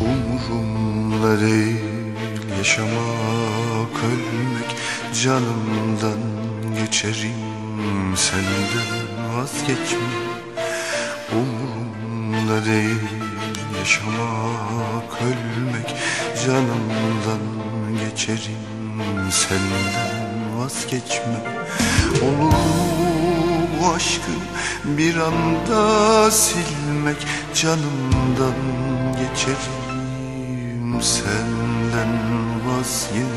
Umurumda değil yaşamak ölmek Canımdan geçerim. Senden vazgeçme. Umurumda değil yaşamak ölmek Canımdan geçerim. Senden vazgeçme. Olur mu bu aşkı bir anda silmek Canımdan geçerim senden vazgeçme